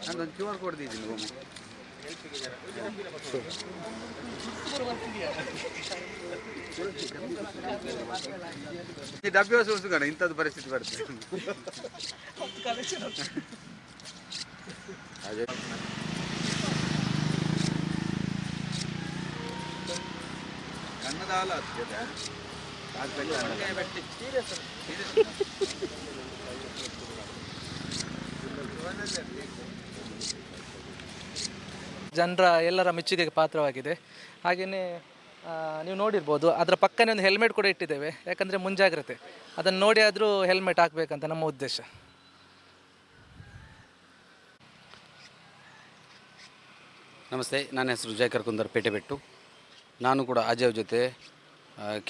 ನಾನೊಂದು Q R code ದಿದ್ದೀನಿ room ಈ ಡಬ್ಬಿ ಹೊಸ ಉಳಿಸ್ಕೋಣ ಇಂಥದ್ದು ಪರಿಸ್ಥಿತಿ ಬರ್ತದೆ ಅದೇ. ಕನ್ನಡ ಹಾಲು ಆಗ್ತದೆ ಜನರ ಎಲ್ಲರ ಮೆಚ್ಚುಗೆಗೆ ಪಾತ್ರವಾಗಿದೆ. ಹಾಗೆಯೇ ನೀವು ನೋಡಿರ್ಬೋದು, ಅದರ ಪಕ್ಕನೇ ಒಂದು ಹೆಲ್ಮೆಟ್ ಕೂಡ ಇಟ್ಟಿದ್ದೇವೆ. ಯಾಕಂದರೆ ಮುಂಜಾಗ್ರತೆ. ಅದನ್ನು ನೋಡಿ ಆದರೂ ಹೆಲ್ಮೆಟ್ ಹಾಕಬೇಕಂತ ನಮ್ಮ ಉದ್ದೇಶ. ನಮಸ್ತೆ, ನನ್ನ ಹೆಸರು ಜಯಕರ್ ಕುಂದರ್ ಪೇಟೆಬೆಟ್ಟು ನಾನು ಕೂಡ ಅಜಯ್ ಜೊತೆ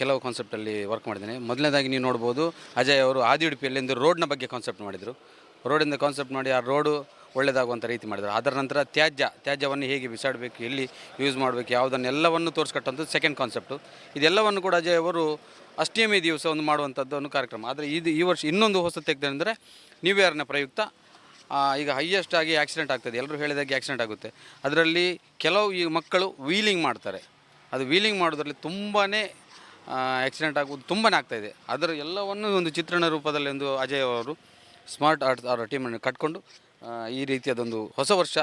ಕೆಲವು ಕಾನ್ಸೆಪ್ಟಲ್ಲಿ ವರ್ಕ್ ಮಾಡಿದ್ದೇನೆ. ಮೊದಲನೇದಾಗಿ ನೀವು ನೋಡ್ಬೋದು, ಅಜಯ್ ಅವರು ಆದಿ ಉಡುಪಿಯಲ್ಲಿ ಒಂದು ರೋಡ್ನ ಬಗ್ಗೆ ಕಾನ್ಸೆಪ್ಟ್ ಮಾಡಿದರು. ರೋಡಿಂದ ಕಾನ್ಸೆಪ್ಟ್ ಮಾಡಿ ಆ ರೋಡು ಒಳ್ಳೆಯದಾಗುವಂಥ ರೀತಿ ಮಾಡಿದರು. ಅದರ ನಂತರ ತ್ಯಾಜ್ಯ, ತ್ಯಾಜ್ಯವನ್ನು ಹೇಗೆ ಬಿಸಾಡಬೇಕು, ಎಲ್ಲಿ ಯೂಸ್ ಮಾಡಬೇಕು, ಯಾವುದನ್ನೆಲ್ಲವನ್ನು ತೋರಿಸ್ಕೊಟ್ಟಂಥದ್ದು ಸೆಕೆಂಡ್ ಕಾನ್ಸೆಪ್ಟು ಇದೆಲ್ಲವನ್ನು ಕೂಡ ಅಜಯ್ ಅವರು ಅಷ್ಟಮಿ ದಿವಸ ಒಂದು ಮಾಡುವಂಥದ್ದು ಒಂದು ಕಾರ್ಯಕ್ರಮ. ಆದರೆ ಇದು ಈ ವರ್ಷ ಇನ್ನೊಂದು ಹೊಸ ತೆಗೆದಂದರೆ ನ್ಯೂ ಇಯರ್ನ ಪ್ರಯುಕ್ತ ಈಗ ಹೈಯೆಸ್ಟ್ ಆಗಿ ಆಕ್ಸಿಡೆಂಟ್ ಆಗ್ತದೆ. ಎಲ್ಲರೂ ಹೇಳಿದಾಗೆ ಆಕ್ಸಿಡೆಂಟ್ ಆಗುತ್ತೆ. ಅದರಲ್ಲಿ ಕೆಲವು ಈ ಮಕ್ಕಳು ವೀಲಿಂಗ್ ಮಾಡ್ತಾರೆ. ಅದು ವೀಲಿಂಗ್ ಮಾಡೋದ್ರಲ್ಲಿ ತುಂಬಾ ಆಕ್ಸಿಡೆಂಟ್ ಆಗುವುದು ತುಂಬಾ ಆಗ್ತಾಯಿದೆ ಅದರ ಎಲ್ಲವನ್ನು ಒಂದು ಚಿತ್ರಣ ರೂಪದಲ್ಲಿ ಒಂದು ಅಜಯ್ ಅವರು ಸ್ಮಾರ್ಟ್ ಆರ್ಟ್ಸ್ ಅವರ ಟೀಮನ್ನು ಕಟ್ಕೊಂಡು ಈ ರೀತಿಯಾದೊಂದು ಹೊಸ ವರ್ಷ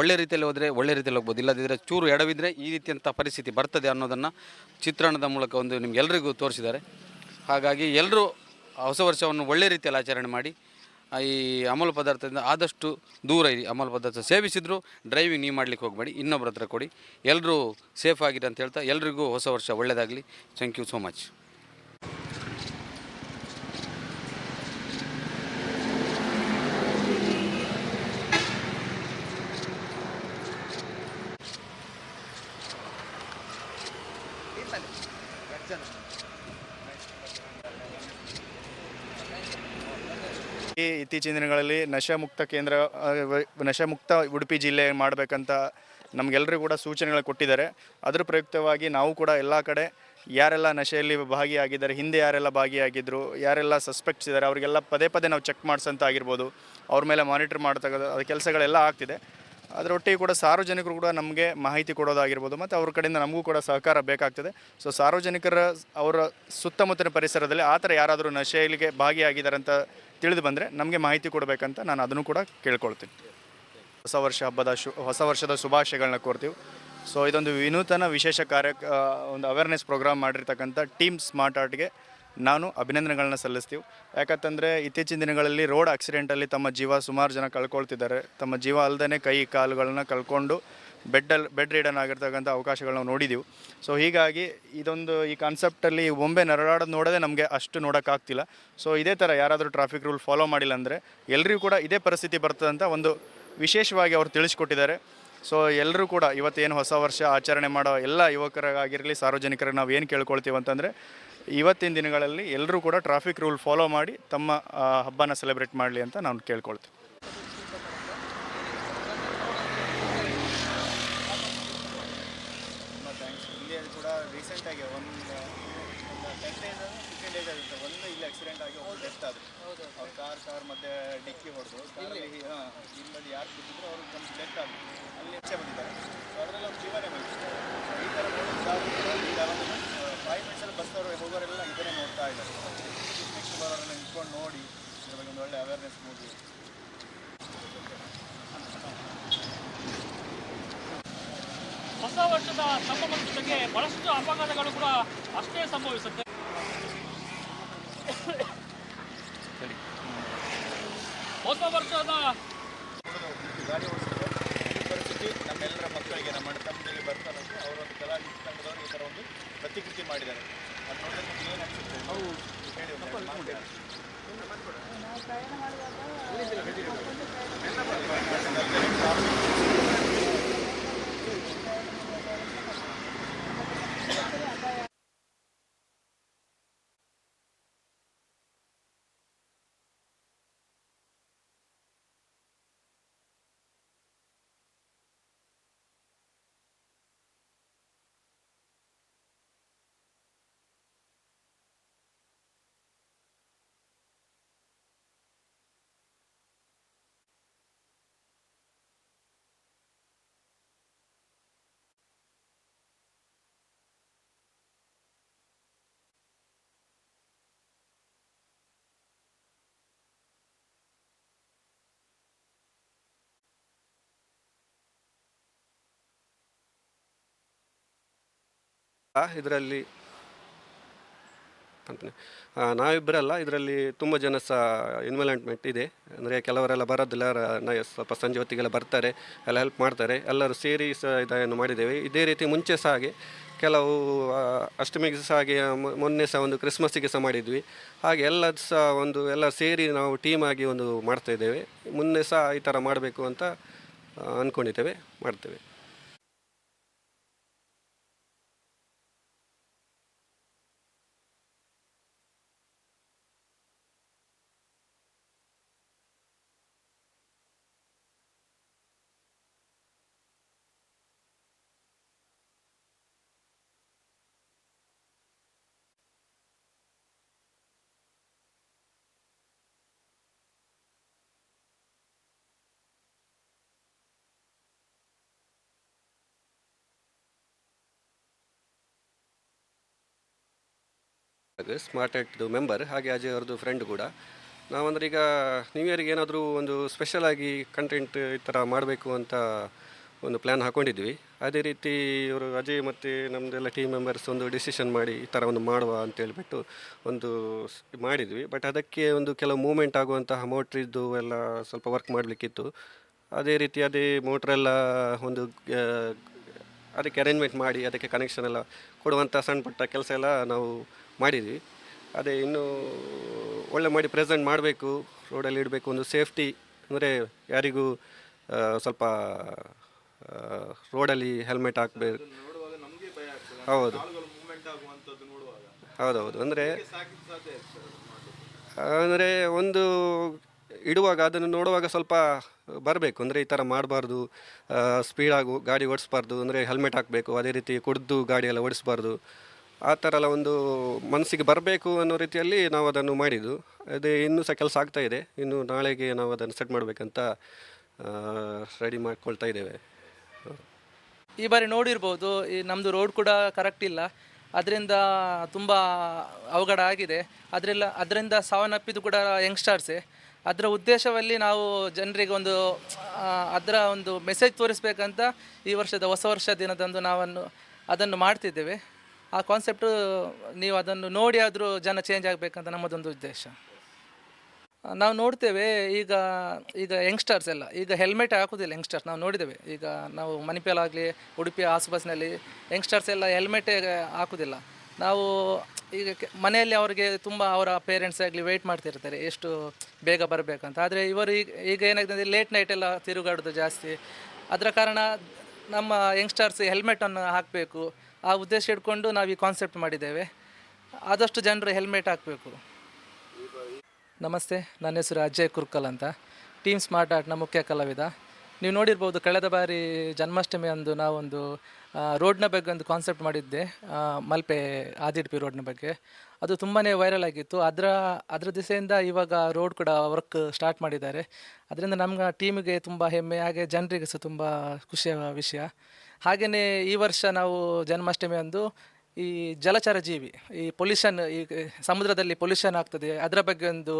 ಒಳ್ಳೆ ರೀತಿಯಲ್ಲಿ ಹೋದರೆ ಒಳ್ಳೆ ರೀತಿಯಲ್ಲಿ ಹೋಗ್ಬೋದು ಇಲ್ಲದಿದ್ದರೆ ಚೂರು ಎಡವಿದ್ರೆ ಈ ರೀತಿಯಂಥ ಪರಿಸ್ಥಿತಿ ಬರ್ತದೆ ಅನ್ನೋದನ್ನು ಚಿತ್ರಣದ ಮೂಲಕ ಒಂದು ನಿಮಗೆಲ್ಲರಿಗೂ ತೋರಿಸಿದ್ದಾರೆ. ಹಾಗಾಗಿ ಎಲ್ಲರೂ ಹೊಸ ವರ್ಷವನ್ನು ಒಳ್ಳೆ ರೀತಿಯಲ್ಲಿ ಆಚರಣೆ ಮಾಡಿ ಈ ಅಮಲು ಪದಾರ್ಥದಿಂದ ಆದಷ್ಟು ದೂರ ಇರಿ, ಅಮಲು ಪದಾರ್ಥ ಸೇವಿಸಿದ್ರು ಡ್ರೈವಿಂಗ್ ನೀವು ಮಾಡಲಿಕ್ಕೆ ಹೋಗಬೇಡಿ ಇನ್ನೊಬ್ಬರ ಹತ್ರ ಕೊಡಿ. ಎಲ್ಲರೂ ಸೇಫ್ ಆಗಿರಿ ಅಂತ ಹೇಳ್ತಾ ಎಲ್ರಿಗೂ ಹೊಸ ವರ್ಷ ಒಳ್ಳೆಯದಾಗಲಿ ಥ್ಯಾಂಕ್ ಯು ಸೋ ಮಚ್ ಈ ಇತ್ತೀಚಿನ ದಿನಗಳಲ್ಲಿ ನಶಾಮುಕ್ತ ಕೇಂದ್ರ ನಶೆ ಮುಕ್ತ ಉಡುಪಿ ಜಿಲ್ಲೆ ಮಾಡಬೇಕಂತ ನಮಗೆಲ್ಲರಿಗೂ ಕೂಡ ಸೂಚನೆಗಳು ಕೊಟ್ಟಿದ್ದಾರೆ. ಅದ್ರ ಪ್ರಯುಕ್ತವಾಗಿ ನಾವು ಕೂಡ ಎಲ್ಲ ಕಡೆ ಯಾರೆಲ್ಲ ನಶೆಯಲ್ಲಿ ಭಾಗಿಯಾಗಿದ್ದಾರೆ, ಹಿಂದೆ ಯಾರೆಲ್ಲ ಭಾಗಿಯಾಗಿದ್ದರು ಯಾರೆಲ್ಲ ಸಸ್ಪೆಕ್ಟ್ಸ್ ಇದ್ದಾರೆ, ಅವರಿಗೆಲ್ಲ ಪದೇ ಪದೇ ನಾವು ಚೆಕ್ ಮಾಡಿಸೋಂಥ ಆಗಿರ್ಬೋದು ಅವ್ರ ಮೇಲೆ ಮಾನಿಟರ್ ಅದು ಕೆಲಸಗಳೆಲ್ಲ ಆಗ್ತಿದೆ. ಅದರೊಟ್ಟಿಗೆ ಕೂಡ ಸಾರ್ವಜನಿಕರು ಕೂಡ ನಮಗೆ ಮಾಹಿತಿ ಕೊಡೋದಾಗಿರ್ಬೋದು, ಮತ್ತು ಅವ್ರ ಕಡೆಯಿಂದ ನಮಗೂ ಕೂಡ ಸಹಕಾರ ಬೇಕಾಗ್ತದೆ. ಸೊ ಸಾರ್ವಜನಿಕರ, ಅವರ ಸುತ್ತಮುತ್ತಲಿನ ಪರಿಸರದಲ್ಲಿ ಆ ಥರ ಯಾರಾದರೂ ನಶೆಯಲ್ಲಿಗೆ ಭಾಗಿಯಾಗಿದ್ದಾರೆ ಅಂತ ತಿಳಿದು ಬಂದರೆ ನಮಗೆ ಮಾಹಿತಿ ಕೊಡಬೇಕಂತ ನಾನು ಅದನ್ನು ಕೂಡ ಕೇಳ್ಕೊಳ್ತೀನಿ. ಹೊಸ ವರ್ಷ ಹಬ್ಬದ ಶು, ಹೊಸ ವರ್ಷದ ಶುಭಾಶಯಗಳನ್ನ ಕೋರ್ತೀವಿ. ಸೊ ಇದೊಂದು ವಿನೂತನ ವಿಶೇಷ ಕಾರ್ಯ ಒಂದು ಅವೇರ್ನೆಸ್ ಪ್ರೋಗ್ರಾಮ್ ಮಾಡಿರ್ತಕ್ಕಂಥ ಟೀಮ್ ಸ್ಮಾರ್ಟ್ ಆರ್ಟ್ಗೆ ನಾನು ಅಭಿನಂದನೆಗಳನ್ನ ಸಲ್ಲಿಸ್ತೀವಿ. ಯಾಕಂತಂದರೆ ಇತ್ತೀಚಿನ ದಿನಗಳಲ್ಲಿ ರೋಡ್ ಆಕ್ಸಿಡೆಂಟಲ್ಲಿ ತಮ್ಮ ಜೀವ ಸುಮಾರು ಜನ ಕಳ್ಕೊಳ್ತಿದ್ದಾರೆ. ತಮ್ಮ ಜೀವ ಅಲ್ಲದೆ ಕೈ, ಕಾಲುಗಳನ್ನ ಕಳ್ಕೊಂಡು ಬೆಡ್ಡಲ್ಲಿ ಬೆಡ್ ರೀಡನ್ ಆಗಿರ್ತಕ್ಕಂಥ ಅವಕಾಶಗಳನ್ನ ನಾವು ನೋಡಿದ್ದೀವಿ ಸೊ ಹೀಗಾಗಿ ಇದೊಂದು ಈ ಕಾನ್ಸೆಪ್ಟಲ್ಲಿ ಒಂಬೆ ನರಳಾಡೋದು ನೋಡೋದೇ ನಮಗೆ ಅಷ್ಟು ನೋಡೋಕ್ಕಾಗ್ತಿಲ್ಲ. ಸೊ ಇದೇ ಥರ ಯಾರಾದರೂ ಟ್ರಾಫಿಕ್ ರೂಲ್ ಫಾಲೋ ಮಾಡಿಲ್ಲ ಅಂದರೆ ಎಲ್ಲರಿಗೂ ಕೂಡ ಇದೇ ಪರಿಸ್ಥಿತಿ ಬರ್ತದಂತ ಒಂದು ವಿಶೇಷವಾಗಿ ಅವರು ತಿಳಿಸ್ಕೊಟ್ಟಿದ್ದಾರೆ. ಸೊ ಎಲ್ಲರೂ ಕೂಡ ಇವತ್ತೇನು ಹೊಸ ವರ್ಷ ಆಚರಣೆ ಮಾಡೋ ಎಲ್ಲ ಯುವಕರಾಗಿರಲಿ ಸಾರ್ವಜನಿಕರಿಗೆ ನಾವು ಏನು ಕೇಳ್ಕೊಳ್ತೀವಿ ಅಂತಂದರೆ ಇವತ್ತಿನ ದಿನಗಳಲ್ಲಿ ಎಲ್ಲರೂ ಕೂಡ ಟ್ರಾಫಿಕ್ ರೂಲ್ ಫಾಲೋ ಮಾಡಿ ತಮ್ಮ ಹಬ್ಬನ ಸೆಲೆಬ್ರೇಟ್ ಮಾಡಲಿ ಅಂತ ನಾನು ಕೇಳ್ಕೊಳ್ತೀನಿ. ಥ್ಯಾಂಕ್ಸ್ ಇಲ್ಲಿ ಕೂಡ ರೀಸೆಂಟಾಗಿ ಒಂದು ಇಲ್ಲಿ ಆಕ್ಸಿಡೆಂಟ್ ಆಗಿ ಡೆತ್ ಆದ್ರು. ಅವ್ರ ಕಾರ್ ಕಾರ್ ಮತ್ತೆ ಡಿಕ್ಕಿ ಹೊಡೆದು ಹಿಂಬದಿ ಯಾರು ಬಿದ್ದಿದ್ರು ಅವ್ರಿಗೆ ಒಂದು ಡೆತ್ ಆದರು ಅಲ್ಲಿ ಹೆಚ್ಚೆ ಬಂದಿದ್ದಾರೆ. ಸೊ ಅದರಲ್ಲಿ ಅವ್ರು ಜೀವನೇ ಸೊ ಈ ಥರ ನೋಡಿ ಈಗ ಒಂದು ಫೈವ್ ಮಿನಿಟ್ಸಲ್ಲಿ ಬಸ್ಸವರು ಹೋಗೋರೆಲ್ಲ ಇದನ್ನೇ ನೋಡ್ತಾ ಇದ್ದಾರೆ. ನೆಕ್ಸ್ಟ್ ಬರೋರೆಲ್ಲ ನಿಂತ್ಕೊಂಡು ನೋಡಿ ಇದ್ರ ಬಗ್ಗೆ ಒಂದು ಒಳ್ಳೆ ಅವೇರ್ನೆಸ್ ಮೂಡಿ. ಹೊಸ ವರ್ಷದ ಸಂಭ್ರಮದ ಜೊತೆಗೆ ಬಹಳಷ್ಟು ಅಪಘಾತಗಳು ಕೂಡ ಅಷ್ಟೇ ಸಂಭವಿಸುತ್ತೆ. ಹೊಸ ವರ್ಷದ ಗಾಡಿ ಓಡಿಸಿದ್ರೆ ಈ ನಮ್ಮೆಲ್ಲರ ಮಕ್ಕಳಿಗೆ ನಮ್ಮ ಅಣ್ಣ ತಮ್ಮದಲ್ಲಿ ಬರ್ತಾರಂತೆ ಅವರೊಂದು ಕಲಾ ತಂಡದವರು ಈ ಥರ ಒಂದು ಪ್ರತಿಕೃತಿ ಮಾಡಿದ್ದಾರೆ. ಅದು ನೋಡಿದ್ರೆ ನಿಮ್ಗೆ ಏನು ಅನಿಸುತ್ತೆ? ಹೇಳಿ ಒಂದು ಪ್ರಯಾಣ ಮಾತು ಇದರಲ್ಲಿ ನಾವಿಬ್ಬರಲ್ಲ, ಇದರಲ್ಲಿ ತುಂಬ ಜನ ಸಹ ಇನ್ವಾಲ್ವ್ಮೆಂಟ್ ಇದೆ. ಅಂದರೆ ಕೆಲವರೆಲ್ಲ ಬರೋದಿಲ್ಲ ಸ್ವಲ್ಪ ಸಂಜೆ ಹೊತ್ತಿಗೆಲ್ಲ ಬರ್ತಾರೆ, ಎಲ್ಲ ಹೆಲ್ಪ್ ಮಾಡ್ತಾರೆ, ಎಲ್ಲರೂ ಸೇರಿ ಸಹ ಇದನ್ನು ಮಾಡಿದ್ದೇವೆ. ಇದೇ ರೀತಿ ಮುಂಚೆ ಸಹ ಹಾಗೆ, ಕೆಲವು ಅಷ್ಟಮಿಗೆ ಸಹ ಹಾಗೆ ಮೊನ್ನೆ ಸಹ ಒಂದು ಕ್ರಿಸ್ಮಸ್ಸಿಗೆ ಸಹ ಮಾಡಿದ್ವಿ. ಹಾಗೆ ಎಲ್ಲ ಸಹ ಒಂದು, ಎಲ್ಲ ಸೇರಿ ನಾವು ಟೀಮ್ ಆಗಿ ಒಂದು ಮಾಡ್ತಾ ಇದ್ದೇವೆ. ಸಹ ಈ ಥರ ಮಾಡಬೇಕು ಅಂತ ಅಂದ್ಕೊಂಡಿದ್ದೇವೆ ಮಾಡ್ತೇವೆ. ಸ್ಮಾರ್ಟ್ ಎಟ್ದು ಮೆಂಬರ್ ಹಾಗೆ ಅಜಯ್ ಅವ್ರದ್ದು ಫ್ರೆಂಡ್ ಕೂಡ. ನಾವಂದ್ರೆ ಈಗ ನ್ಯೂ ಇಯರ್ಗೆ ಏನಾದರೂ ಒಂದು ಸ್ಪೆಷಲ್ ಆಗಿ ಕಂಟೆಂಟ್ ಈ ಥರ ಮಾಡಬೇಕು ಅಂತ ಒಂದು ಪ್ಲ್ಯಾನ್ ಹಾಕೊಂಡಿದ್ವಿ. ಅದೇ ರೀತಿ ಇವರು ಅಜಯ್ ಮತ್ತು ನಮ್ಮದೆಲ್ಲ ಟೀಮ್ ಮೆಂಬರ್ಸ್ ಒಂದು ಡಿಸಿಷನ್ ಮಾಡಿ ಈ ಥರ ಒಂದು ಮಾಡುವ ಅಂತ ಹೇಳಿಬಿಟ್ಟು ಒಂದು ಮಾಡಿದ್ವಿ. ಬಟ್ ಅದಕ್ಕೆ ಒಂದು ಕೆಲವು ಮೂಮೆಂಟ್ ಆಗುವಂತಹ ಮೋಟ್ರಿದ್ದು ಎಲ್ಲ ಸ್ವಲ್ಪ ವರ್ಕ್ ಮಾಡಲಿಕ್ಕಿತ್ತು. ಅದೇ ರೀತಿ ಅದೇ ಮೋಟ್ರೆಲ್ಲ ಒಂದು ಅದಕ್ಕೆ ಅರೇಂಜ್ಮೆಂಟ್ ಮಾಡಿ ಅದಕ್ಕೆ ಕನೆಕ್ಷನ್ ಎಲ್ಲ ಕೊಡುವಂಥ ಸಣ್ಣ ಪುಟ್ಟ ಕೆಲಸ ಎಲ್ಲ ನಾವು ಮಾಡಿದ್ವಿ. ಅದೇ ಇನ್ನೂ ಒಳ್ಳೆ ಮಾಡಿ ಪ್ರೆಸೆಂಟ್ ಮಾಡಬೇಕು ರೋಡಲ್ಲಿ ಇಡಬೇಕು ಒಂದು ಸೇಫ್ಟಿ ಅಂದರೆ ಯಾರಿಗೂ ಆ, ಸ್ವಲ್ಪ ರೋಡಲ್ಲಿ ಹೆಲ್ಮೆಟ್ ಹಾಕಬೇಕು ಹೌದು. ಹೌದೌದು. ಅಂದರೆ ಅಂದರೆ ಒಂದು ಇಡುವಾಗ ಅದನ್ನು ನೋಡುವಾಗ ಸ್ವಲ್ಪ ಬರಬೇಕು. ಅಂದರೆ ಈ ಥರ ಮಾಡಬಾರ್ದು ಸ್ಪೀಡಾಗು ಗಾಡಿ ಓಡಿಸ್ಬಾರ್ದು ಅಂದರೆ ಹೆಲ್ಮೆಟ್ ಹಾಕಬೇಕು ಅದೇ ರೀತಿ ಕುಡಿದು ಗಾಡಿಯೆಲ್ಲ ಓಡಿಸ್ಬಾರ್ದು. ಆ ಥರ ಎಲ್ಲ ಒಂದು ಮನಸ್ಸಿಗೆ ಬರಬೇಕು ಅನ್ನೋ ರೀತಿಯಲ್ಲಿ ನಾವು ಅದನ್ನು ಮಾಡಿದ್ದು. ಅದೇ ಇನ್ನೂ ಸಹ ಕೆಲಸ ಆಗ್ತಾ ಇದೆ. ಇನ್ನು ನಾಳೆಗೆ ನಾವು ಅದನ್ನು ಸೆಟ್ ಮಾಡಬೇಕಂತ ರೆಡಿ ಮಾಡ್ಕೊಳ್ತಾ ಇದ್ದೇವೆ. ಈ ಬಾರಿ ನೋಡಿರ್ಬೋದು, ಈ ನಮ್ಮದು ರೋಡ್ ಕೂಡ ಕರೆಕ್ಟ್ ಇಲ್ಲ. ಅದರಿಂದ ತುಂಬ ಅವಘಡ ಆಗಿದೆ. ಅದರಿಂದ ಅದರಿಂದ ಸಾವನ್ನಪ್ಪಿದ್ದು ಕೂಡ ಯಂಗ್ಸ್ಟರ್ಸೇ ಅದರ ಉದ್ದೇಶದಲ್ಲಿ ನಾವು ಜನರಿಗೆ ಒಂದು ಅದರ ಒಂದು ಮೆಸೇಜ್ ತೋರಿಸ್ಬೇಕಂತ ಈ ವರ್ಷದ ಹೊಸ ವರ್ಷ ದಿನದಂದು ನಾವನ್ನು, ಅದನ್ನು ಮಾಡ್ತಿದ್ದೇವೆ. ಆ ಕಾನ್ಸೆಪ್ಟು ನೀವು ಅದನ್ನು ನೋಡಿ ಆದರೂ ಜನ ಚೇಂಜ್ ಆಗಬೇಕಂತ ನಮ್ಮದೊಂದು ಉದ್ದೇಶ. ನಾವು ನೋಡ್ತೇವೆ, ಈಗ ಈಗ ಯಂಗ್ಸ್ಟರ್ಸ್ ಎಲ್ಲ, ಈಗ ಹೆಲ್ಮೆಟ್ ಹಾಕೋದಿಲ್ಲ ಯಂಗ್ಸ್ಟರ್ಸ್ ನಾವು ನೋಡಿದ್ದೇವೆ. ಈಗ ನಾವು ಮಣಿಪಾಲ್ ಆಗಲಿ ಉಡುಪಿ ಆಸುಪಾಸಿನಲ್ಲಿ ಯಂಗ್ಸ್ಟರ್ಸ್ ಎಲ್ಲ ಹೆಲ್ಮೆಟೇ ಹಾಕೋದಿಲ್ಲ ನಾವು ಈಗ ಮನೆಯಲ್ಲಿ ಅವರಿಗೆ ತುಂಬ ಅವರ ಪೇರೆಂಟ್ಸ್ ಆಗಲಿ ವೆಯ್ಟ್ ಮಾಡ್ತಿರ್ತಾರೆ, ಎಷ್ಟು ಬೇಗ ಬರಬೇಕಂತ ಆದರೆ ಇವರು ಈಗ ಈಗ ಏನಾಗ್ತದೆ ಲೇಟ್ ನೈಟ್ ಎಲ್ಲ ತಿರುಗಾಡೋದು ಜಾಸ್ತಿ. ಅದರ ಕಾರಣ ನಮ್ಮ ಯಂಗ್ಸ್ಟರ್ಸ್ ಹೆಲ್ಮೆಟನ್ನು ಹಾಕಬೇಕು. ಆ ಉದ್ದೇಶ ಇಟ್ಕೊಂಡು ನಾವು ಈ ಕಾನ್ಸೆಪ್ಟ್ ಮಾಡಿದ್ದೇವೆ. ಆದಷ್ಟು ಜನರು ಹೆಲ್ಮೆಟ್ ಹಾಕಬೇಕು. ನಮಸ್ತೆ, ನನ್ನ ಹೆಸರು ಅಜಯ್ ಕುರ್ಕಲ್ ಅಂತ. ಟೀಮ್ ಸ್ಮಾರ್ಟ್ ಆರ್ಟ್ನ ಮುಖ್ಯ ಕಲಾವಿದ. ನೀವು ನೋಡಿರ್ಬೋದು, ಕಳೆದ ಬಾರಿ ಜನ್ಮಾಷ್ಟಮಿ ಅಂದು ನಾವೊಂದು ರೋಡ್ನ ಬಗ್ಗೆ ಒಂದು ಕಾನ್ಸೆಪ್ಟ್ ಮಾಡಿದ್ದೆ ಮಲ್ಪೆ ಆದಿಡ್ಪಿ ರೋಡ್ನ ಬಗ್ಗೆ. ಅದು ತುಂಬಾ ವೈರಲ್ ಆಗಿತ್ತು. ಅದರ ಅದರ ದಿಸೆಯಿಂದ ಇವಾಗ ರೋಡ್ ಕೂಡ ವರ್ಕ್ ಸ್ಟಾರ್ಟ್ ಮಾಡಿದ್ದಾರೆ. ಅದರಿಂದ ನಮ್ಮ ಟೀಮಿಗೆ ತುಂಬ ಹೆಮ್ಮೆ, ಹಾಗೆ ಜನರಿಗೆ ಸಹ ತುಂಬ ಖುಷಿಯ ವಿಷಯ. ಹಾಗೆಯೇ ಈ ವರ್ಷ ನಾವು ಜನ್ಮಾಷ್ಟಮಿ ಅಂದು ಈ ಜಲಚರ ಜೀವಿ, ಈ ಪೊಲ್ಯೂಷನ್, ಈ ಸಮುದ್ರದಲ್ಲಿ ಪೊಲ್ಯೂಷನ್ ಆಗ್ತದೆ, ಅದರ ಬಗ್ಗೆ ಒಂದು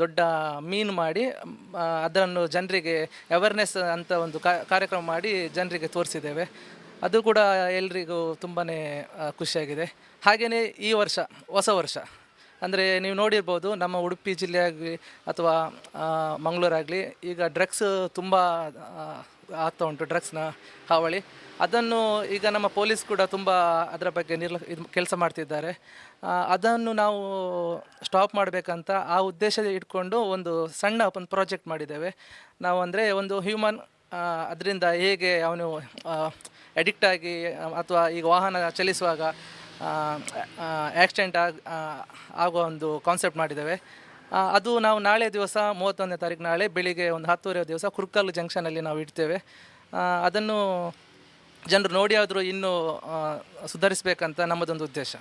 ದೊಡ್ಡ ಮೀನು ಮಾಡಿ ಅದನ್ನು ಜನರಿಗೆ ಅವೇರ್ನೆಸ್ ಅಂತ ಒಂದು ಕಾರ್ಯಕ್ರಮ ಮಾಡಿ ಜನರಿಗೆ ತೋರಿಸಿದ್ದೇವೆ. ಅದು ಕೂಡ ಎಲ್ರಿಗೂ ತುಂಬಾ ಖುಷಿಯಾಗಿದೆ. ಹಾಗೆಯೇ ಈ ವರ್ಷ, ಹೊಸ ವರ್ಷ, ಅಂದರೆ ನೀವು ನೋಡಿರ್ಬೋದು ನಮ್ಮ ಉಡುಪಿ ಜಿಲ್ಲೆ ಆಗಲಿ ಅಥವಾ ಮಂಗಳೂರಾಗಲಿ, ಈಗ ಡ್ರಗ್ಸ್ ತುಂಬ ಆಗ್ತಾ ಉಂಟು ಡ್ರಗ್ಸ್ನ ಹಾವಳಿ. ಅದನ್ನು ಈಗ ನಮ್ಮ ಪೊಲೀಸ್ ಕೂಡ ತುಂಬ ಅದರ ಬಗ್ಗೆ ನಿರ್ಲ, ಇದು ಕೆಲಸ ಮಾಡ್ತಿದ್ದಾರೆ. ಅದನ್ನು ನಾವು ಸ್ಟಾಪ್ ಮಾಡಬೇಕಂತ ಆ ಉದ್ದೇಶ ಇಟ್ಕೊಂಡು ಒಂದು ಸಣ್ಣ ಒಂದು ಪ್ರಾಜೆಕ್ಟ್ ಮಾಡಿದ್ದೇವೆ. ನಾವು ಅಂದರೆ ಒಂದು ಹ್ಯೂಮನ್ ಅದರಿಂದ ಹೇಗೆ ಅವನು ಅಡಿಕ್ಟ್ ಆಗಿ, ಅಥವಾ ಈಗ ವಾಹನ ಚಲಿಸುವಾಗ ಆಕ್ಸಿಡೆಂಟ್ ಆಗ ಆಗುವ ಒಂದು ಕಾನ್ಸೆಪ್ಟ್ ಮಾಡಿದ್ದೇವೆ. ಅದು ನಾವು ನಾಳೆ ದಿವಸ ಮೂವತ್ತೊಂದನೇ ತಾರೀಕು ನಾಳೆ ಬೆಳಿಗ್ಗೆ ಒಂದು ಹತ್ತುವರೆ ದಿವಸ ಕುರ್ಕಲ್ ಜಂಕ್ಷನಲ್ಲಿ ನಾವು ಇಡ್ತೇವೆ. ಅದನ್ನು ಜನರು ನೋಡಿ ಆದರೂ ಇನ್ನೂ ಸುಧಾರಿಸಬೇಕಂತ ನಮ್ಮದೊಂದು ಉದ್ದೇಶ.